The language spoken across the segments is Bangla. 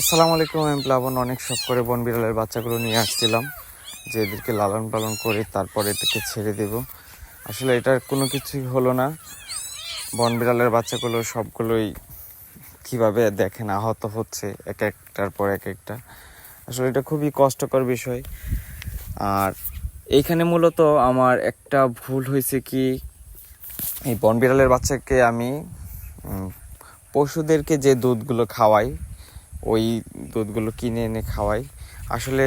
আসসালামু আলাইকুম, আমি প্লাবন। অনেক শখ করে বন বিড়ালের বাচ্চাগুলো নিয়ে আসছিলাম, যে এদেরকে লালন পালন করে তারপরে এটাকে ছেড়ে দেব। আসলে এটার কোনো কিছুই হলো না। বন বিড়ালের বাচ্চাগুলো সবগুলোই কীভাবে দেখেন, আহত হচ্ছে, এক একটার পর এক একটা। আসলে এটা খুবই কষ্টকর বিষয়। আর এইখানে মূলত আমার একটা ভুল হয়েছে কি, এই বন বিড়ালের বাচ্চাকে আমি পশুদেরকে যে দুধগুলো খাওয়াই ওই দুধগুলো কিনে এনে খাওয়াই। আসলে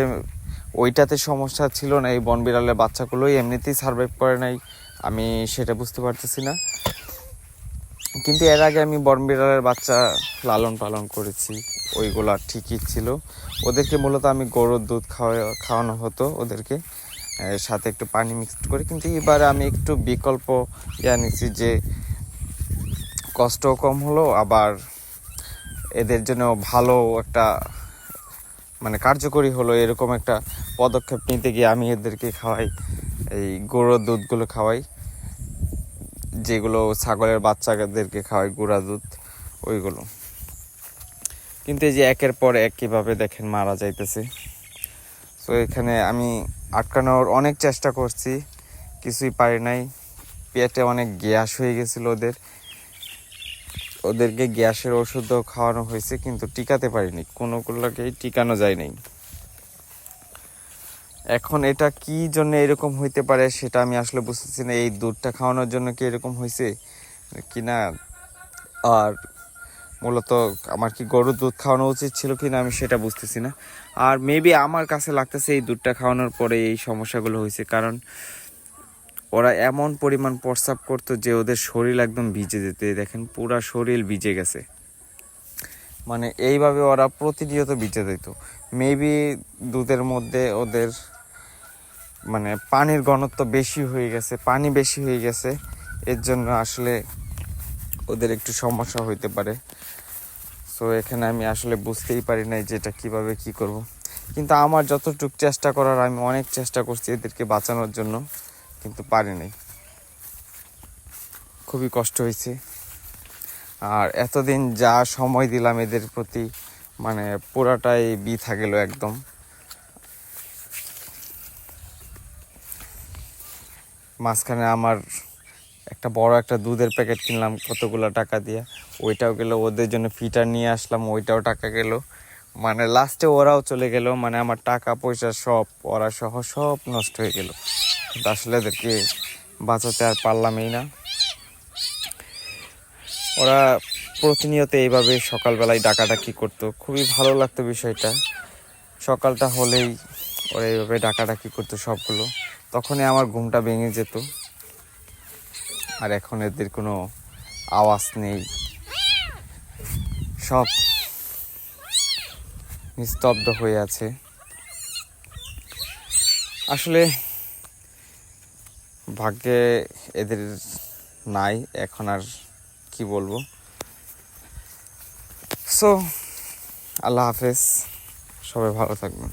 ওইটাতে সমস্যা ছিল না, এই বন বিড়ালের বাচ্চাগুলোই এমনিতেই সার্ভাইভ করে নাই, আমি সেটা বুঝতে পারতেছি না। কিন্তু এর আগে আমি বন বিড়ালের বাচ্চা লালন পালন করেছি, ওইগুলা ঠিকই ছিল। ওদেরকে মূলত আমি গরুর দুধ খাওয়া, খাওয়ানো হতো ওদেরকে সাথে একটু পানি মিক্সড করে। কিন্তু এবারে আমি একটু বিকল্প নিচ্ছি যে কষ্টও কম হলো, আবার এদের জন্য ভালো একটা মানে কার্যকরী হলো এরকম একটা পদক্ষেপ নিতে গিয়ে আমি এদেরকে খাওয়াই, এই গরুর দুধগুলো খাওয়াই, যেগুলো ছাগলের বাচ্চাদেরকে খাওয়াই, গুঁড়া দুধ, ওইগুলো। কিন্তু এই যে একের পর এক কীভাবে দেখেন মারা যাইতেছে। তো এখানে আমি আটকানোর অনেক চেষ্টা করছি, কিছুই পারি নাই। পেটে অনেক গ্যাস হয়ে গেছিল ওদের। ওদেরকে গ্যাসের ওষুধও খাওয়ানো হয়েছে, কিন্তু টিকাতে পারিনি। কোনোগুলোকেই টিকানো যায় নাই এখন এটা কি জন্য এরকম হইতে পারে সেটা আমি আসলে বুঝতেছি না। এই দুধটা খাওয়ানোর জন্য কি এরকম হয়েছে কি না আর মূলত আমার কি গরুর দুধ খাওয়ানো উচিত ছিল কি না আমি সেটা বুঝতেছি না। আর মেবি আমার কাছে লাগতেছে এই দুধটা খাওয়ানোর পরে এই সমস্যাগুলো হয়েছে কারণ ওরা এমন পরিমাণ প্রস্রাব করতো যে ওদের শরীর একদম ভিজে যেত। দেখেন, পুরা শরীর ভিজে গেছে। মানে এইভাবে ওরা প্রতিনিয়ত ভিজে যেত। মেবি দুধের মধ্যে ওদের মানে পানির ঘনত্ব বেশি হয়ে গেছে, পানি বেশি হয়ে গেছে। এর জন্য আসলে ওদের একটু সমস্যা হইতে পারে। সো এখানে আমি আসলে বুঝতেই পারি নাই যে এটা কীভাবে কী করব। কিন্তু আমার যতটুকু চেষ্টা করার, আমি অনেক চেষ্টা করছি এদেরকে বাঁচানোর জন্য। কিন্তু পারি নাই। খুবই কষ্ট হয়েছে। আর এতদিন যা সময় দিলাম এদের প্রতি মানে পুরাটাই বৃথা গেল একদম। মাঝখানে আমার একটা বড় একটা দুধের প্যাকেট কিনলাম কতগুলো টাকা দিয়ে। ওইটাও গেল, ওদের জন্য ফিটার নিয়ে আসলাম, ওইটাও টাকা গেল। মানে লাস্টে ওরাও চলে গেল মানে আমার টাকা পয়সা সব, ওরা সহ সব নষ্ট হয়ে গেল। আসলে এদেরকে বাঁচাতে আর পারলামই না। ওরা প্রতিনিয়ত এইভাবে সকালবেলায় ডাকাডাকি করতো। খুবই ভালো লাগতো বিষয়টা। সকালটা হলেই ওরা এইভাবে ডাকাডাকি করতো সবগুলো। তখনই আমার ঘুমটা ভেঙে যেত। আর এখন এদের কোনো আওয়াজ নেই। সব নিস্তব্ধ হয়ে আছে। আসলে ভাগ্যে এদের নাই এখন আর কি বলব? সো আল্লাহ হাফেজ সবাই ভালো থাকবেন।